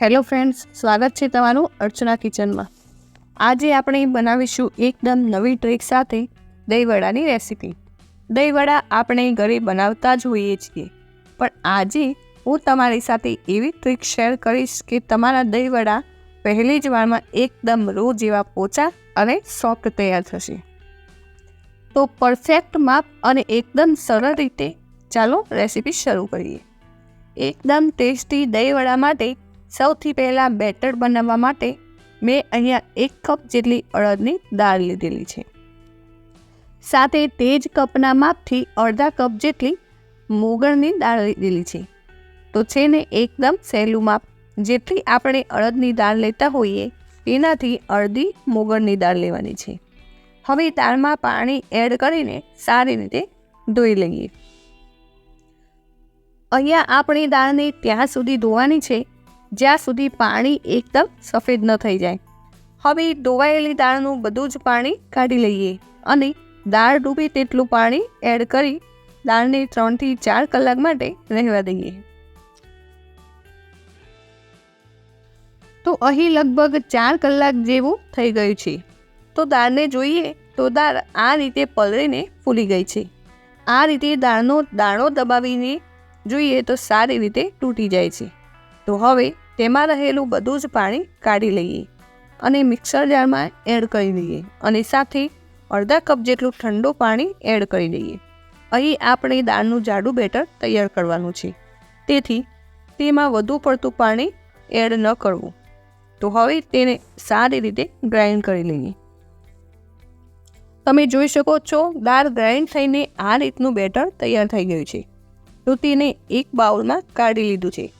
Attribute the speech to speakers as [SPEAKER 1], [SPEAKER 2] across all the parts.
[SPEAKER 1] Hello friends, સ્વાગત છે તમારું અર્ચના કિચનમાં. આજે આપણે બનાવીશું એકદમ નવી ટ્રીક સાથે દહીંવડાની રેસીપી. દહીંવડા આપણે ઘરે બનાવતા જ હોઈએ છીએ, પણ આજે હું તમારી સાથે એવી ટ્રીક શેર કરીશ કે તમારા દહીંવડા પહેલી જ વારમાં એકદમ રો જેવા પોચા અને સોફ્ટ તૈયાર થશે. તો પરફેક્ટ માપ અને એકદમ સરળ રીતે ચાલો રેસીપી શરૂ કરીએ. એકદમ ટેસ્ટી દહીંવડા માટે સૌથી પહેલાં બેટર બનાવવા માટે મેં અહીંયા એક કપ જેટલી અડદની દાળ લીધેલી છે. સાથે તે જ કપના માપથી અડધા કપ જેટલી મોગળની દાળ લીધેલી છે. તો છે ને એકદમ સહેલું માપ. જેટલી આપણે અડદની દાળ લેતા હોઈએ તેનાથી અડધી મોગળની દાળ લેવાની છે. હવે દાળમાં પાણી એડ કરીને સારી રીતે ધોઈ લઈએ. અહીંયા આપણી દાળને ત્યાં સુધી ધોવાની છે. જ્યાં સુધી પાણી એકદમ સફેદ ન થઈ જાય. હવે ધોવાયેલી દાળનું બધું જ પાણી કાઢી લઈએ અને દાળ ડૂબે તેટલું પાણી એડ કરી દાળને ત્રણથી ચાર કલાક માટે રહેવા દઈએ. તો અહીં લગભગ ચાર કલાક જેવું થઈ ગયું છે. તો દાળને જોઈએ તો દાળ આ રીતે પલળીને ફૂલી ગઈ છે. આ રીતે દાળનો દાણો દબાવીને જોઈએ તો સારી રીતે તૂટી જાય છે. તો હવે તેમાં રહેલું બધું જ પાણી કાઢી લઈએ અને મિક્સર જારમાં એડ કરી દઈએ અને સાથે અડધા કપ જેટલું ઠંડુ પાણી એડ કરી દઈએ. અહીં આપણે દાળનું જાડું બેટર તૈયાર કરવાનું છે. તેથી તેમાં વધુ પડતું પાણી એડ ન કરવું. તો હવે તેને સારી રીતે ગ્રાઇન્ડ કરી લઈએ. તમે જોઈ શકો છો દાળ ગ્રાઇન્ડ થઈને આ રીતનું બેટર તૈયાર થઈ ગયું છે. તો તેને એક બાઉલમાં કાઢી લીધું છે.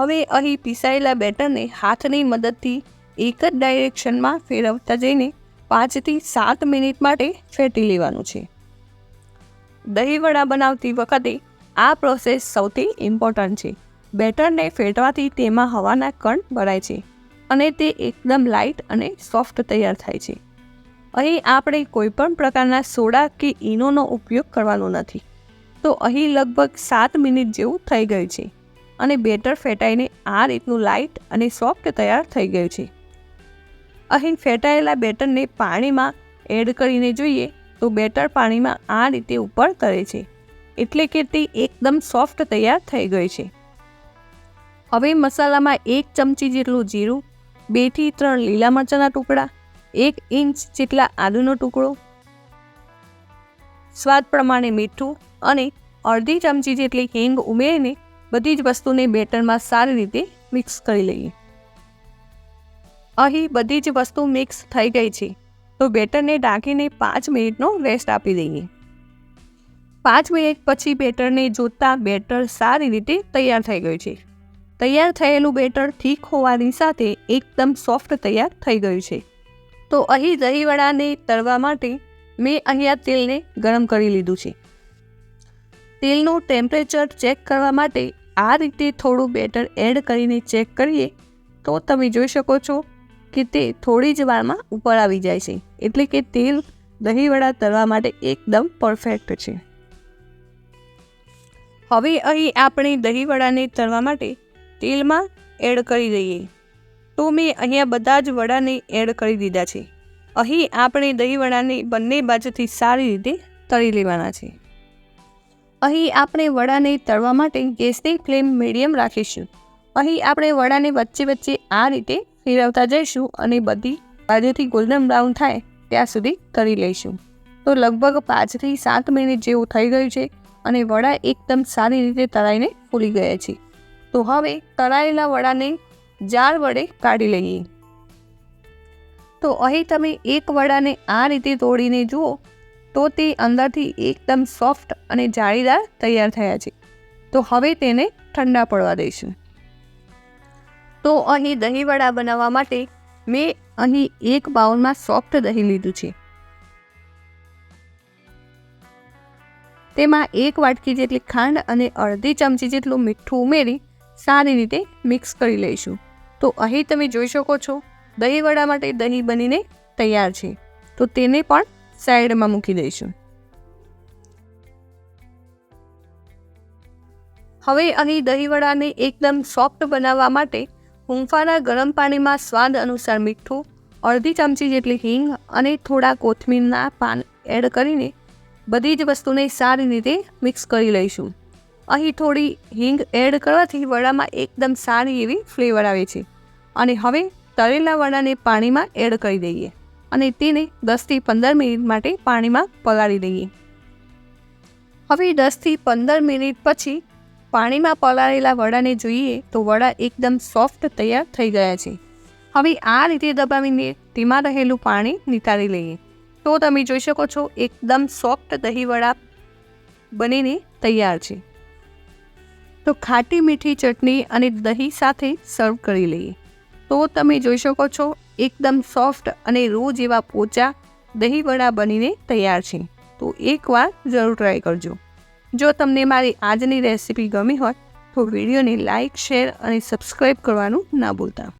[SPEAKER 1] હવે અહીં પીસાયેલા બેટરને હાથની મદદથી એક જ ડાયરેક્શનમાં ફેરવતા જઈને પાંચથી સાત મિનિટ માટે ફેટી લેવાનું છે. દહીંવડા બનાવતી વખતે આ પ્રોસેસ સૌથી ઇમ્પોર્ટન્ટ છે. બેટરને ફેટવાથી તેમાં હવાના કણ ભરાય છે અને તે એકદમ લાઇટ અને સોફ્ટ તૈયાર થાય છે. અહીં આપણે કોઈપણ પ્રકારના સોડા કે ઈનોનો ઉપયોગ કરવાનો નથી. તો અહીં લગભગ સાત મિનિટ જેવું થઈ ગયું છે. અને બેટર ફેટાઈને આ રીતનું લાઇટ અને સોફ્ટ તૈયાર થઈ ગયું છે. અહીં ફેટાયેલા બેટરને પાણીમાં એડ કરીને જોઈએ તો બેટર પાણીમાં આ રીતે ઉપર તરે છે, એટલે કે તે એકદમ સોફ્ટ તૈયાર થઈ ગઈ છે. હવે મસાલામાં એક ચમચી જેટલું જીરું બેથી ત્રણ લીલા મરચાંના ટુકડા, એક ઇંચ જેટલા આદુનો ટુકડો, સ્વાદ પ્રમાણે મીઠું અને અડધી ચમચી જેટલી હિંગ ઉમેરીને બધી જ વસ્તુને બેટરમાં સારી રીતે મિક્સ કરી લઈએ. અહીં બધી જ વસ્તુ મિક્સ થઈ ગઈ છે. તો બેટરને ઢાંકીને પાંચ મિનિટનો રેસ્ટ આપી દઈએ. પાંચ મિનિટ પછી બેટરને જોતાં બેટર સારી રીતે તૈયાર થઈ ગયું છે. તૈયાર થયેલું બેટર ઠીક હોવાની સાથે એકદમ સોફ્ટ તૈયાર થઈ ગયું છે. તો અહીં દહીંવડાને તળવા માટે મેં અહીંયા તેલને ગરમ કરી લીધું છે. તેલનું ટેમ્પરેચર ચેક કરવા માટે આ રીતે થોડું બેટર એડ કરીને ચેક કરીએ, તો તમે જોઈ શકો છો કે તે થોડી જ વારમાં ઉપર આવી જાય છે. એટલે કે તેલ દહીંવડા તળવા માટે એકદમ પરફેક્ટ છે. હવે અહીં આપણે દહીંવડાને તળવા માટે તેલમાં એડ કરી દઈએ. તો મેં અહીંયા બધા જ વડાને એડ કરી દીધા છે. અહીં આપણે દહીંવડાને બંને બાજુથી સારી રીતે તળી લેવાના છે. અહીં આપણે વડાને તળવા માટે ગેસની ફ્લેમ મીડિયમ રાખીશું. અહીં આપણે વડાને વચ્ચે વચ્ચે આ રીતે ફેરવતા જઈશું અને બધી બાજુથી ગોલ્ડન બ્રાઉન થાય ત્યાં સુધી તળી લઈશું. તો લગભગ પાંચથી સાત મિનિટ જેવું થઈ ગયું છે અને વડા એકદમ સારી રીતે તળાઈને ફૂલી ગયા છે. તો હવે તળાયેલા વડાને જાર વડે કાઢી લઈએ. તો અહીં તમે એક વડાને આ રીતે તોડીને જુઓ તો તે અંદરથી એકદમ સોફ્ટ અને જાળીદાર તૈયાર થયા છે. તો હવે તેને ઠંડા પડવા દઈશું. તો અહીં દહીંવડા બનાવવા માટે મેં અહીં એક બાઉલમાં સોફ્ટ દહીં લીધું છે. તેમાં એક વાટકી જેટલી ખાંડ અને અડધી ચમચી જેટલું મીઠું ઉમેરી સારી રીતે મિક્સ કરી લઈશું. તો અહીં તમે જોઈ શકો છો, દહીંવડા માટે દહીં બનીને તૈયાર છે. તો તેને પણ સાઈડમાં મૂકી દઈશું હવે અહીં દહીંવડાને એકદમ સોફ્ટ બનાવવા માટે હુંફાના ગરમ પાણીમાં સ્વાદ અનુસાર મીઠું, અડધી ચમચી જેટલી હિંગ અને થોડા કોથમીરના પાન એડ કરીને બધી જ વસ્તુને સારી રીતે મિક્સ કરી લઈશું. અહીં થોડી હિંગ એડ કરવાથી વડામાં એકદમ સારી એવી ફ્લેવર આવે છે. અને હવે તળેલા વડાને પાણીમાં એડ કરી દઈએ. અને તેને દસથી પંદર મિનિટ માટે પાણીમાં પલાળી દઈએ. હવે દસથી પંદર મિનિટ પછી પાણીમાં પલાળેલા વડાને જોઈએ તો વડા એકદમ સોફ્ટ તૈયાર થઈ ગયા છે. હવે આ રીતે દબાવીને તેમાં રહેલું પાણી નિતારી લઈએ. તો તમે જોઈ શકો છો એકદમ સોફ્ટ દહીંવડા બનીને તૈયાર છે. તો ખાટી મીઠી ચટણી અને દહીં સાથે સર્વ કરી લઈએ. તો તમે જોઈ શકો છો એકદમ સોફ્ટ અને રોજ એવા પોચા દહીં વડા બનીને તૈયાર છે. તો એકવાર જરૂર ટ્રાય કરજો. જો તમને મારી આજની રેસિપી ગમી હોય, તો વિડીયોને લાઇક શેર અને સબસ્ક્રાઈબ કરવાનું ના ભૂલતા.